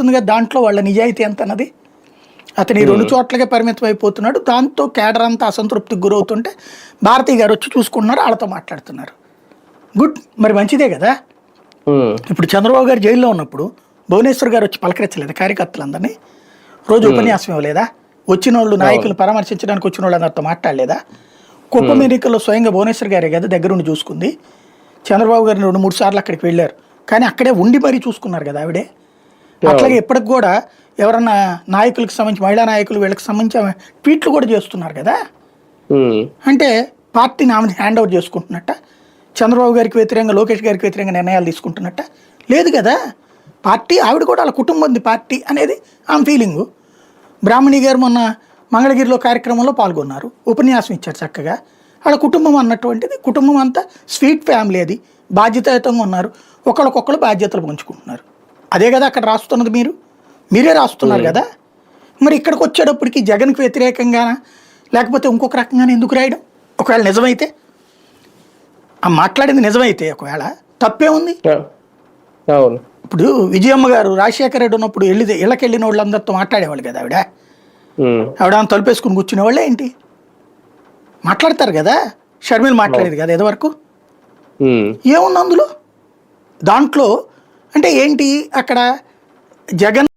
అర్థమైపోతుంది కదా దాంట్లో వాళ్ళ నిజాయితీ ఎంత అన్నది? అతను ఈ రెండు చోట్లకే పరిమితం అయిపోతున్నాడు. దాంతో కేడర్ అంతా అసంతృప్తికి గురవుతుంటే భారతీ గారు వచ్చి చూసుకుంటున్నారు వాళ్ళతో మాట్లాడుతున్నారు. గుడ్. మరి మంచిదే కదా? ఇప్పుడు చంద్రబాబు గారు జైల్లో ఉన్నప్పుడు భువనేశ్వర్ గారు వచ్చి పలకరించలేదు కార్యకర్తలందరినీ? రోజు ఉపన్యాసం ఇవ్వలేదా? వచ్చిన వాళ్ళు నాయకులు పరామర్శించడానికి వచ్చిన వాళ్ళు అందరితో మాట్లాడలేదా? కుప్పం ఎన్నికల్లో స్వయంగా భువనేశ్వర్ గారే కదా దగ్గరుండి చూసుకుంది. చంద్రబాబు గారిని రెండు మూడు సార్లు అక్కడికి వెళ్ళారు. కానీ అక్కడే ఉండి మరీ చూసుకున్నారు కదా ఆవిడే? అట్లాగే ఇప్పటికి కూడా ఎవరన్నా నాయకులకు సంబంధించి మహిళా నాయకులు వీళ్ళకి సంబంధించి ట్వీట్లు కూడా చేస్తున్నారు కదా? ఉమ్, అంటే పార్టీని ఆమెను హ్యాండ్ ఓవర్ చేసుకుంటున్నట్ట? చంద్రబాబు గారికి వ్యతిరేకంగా లోకేష్ గారికి వ్యతిరేకంగా నిర్ణయాలు తీసుకుంటున్నట్ట? లేదు కదా? పార్టీ ఆవిడ కూడా వాళ్ళ కుటుంబంది పార్టీ అనేది ఆమె ఫీలింగు. బ్రాహ్మణి గారు మొన్న మంగళగిరిలో కార్యక్రమంలో పాల్గొన్నారు. ఉపన్యాసం ఇచ్చారు చక్కగా. వాళ్ళ కుటుంబం అన్నటువంటిది కుటుంబం అంతా స్వీట్ ఫ్యామిలీ అది. బాధ్యతాయుతంగా ఉన్నారు. ఒకళ్ళకొకళ్ళు బాధ్యతలు పంచుకుంటున్నారు. అదే కదా అక్కడ రాస్తున్నది మీరు? మీరే రాస్తున్నారు కదా? మరి ఇక్కడికి వచ్చేటప్పటికి జగన్కి వ్యతిరేకంగానా? లేకపోతే ఇంకొక రకంగానే ఎందుకు రాయడం? ఒకవేళ నిజమైతే? ఆ మాట్లాడింది నిజమైతే ఒకవేళ తప్పే ఉంది. అవును. ఇప్పుడు విజయమ్మ గారు రాజశేఖర రెడ్డి ఉన్నప్పుడు వెళ్ళి ఇళ్ళకి వెళ్ళిన వాళ్ళందరితో మాట్లాడేవాళ్ళు కదా ఆవిడ? ఆవిడ తలుపేసుకుని కూర్చునే వాళ్ళే ఏంటి? మాట్లాడతారు కదా? షర్మిల మాట్లాడేది కదా ఇదివరకు? ఏముంది అందులో? దాంట్లో అంటే ఏంటి అక్కడ జగన్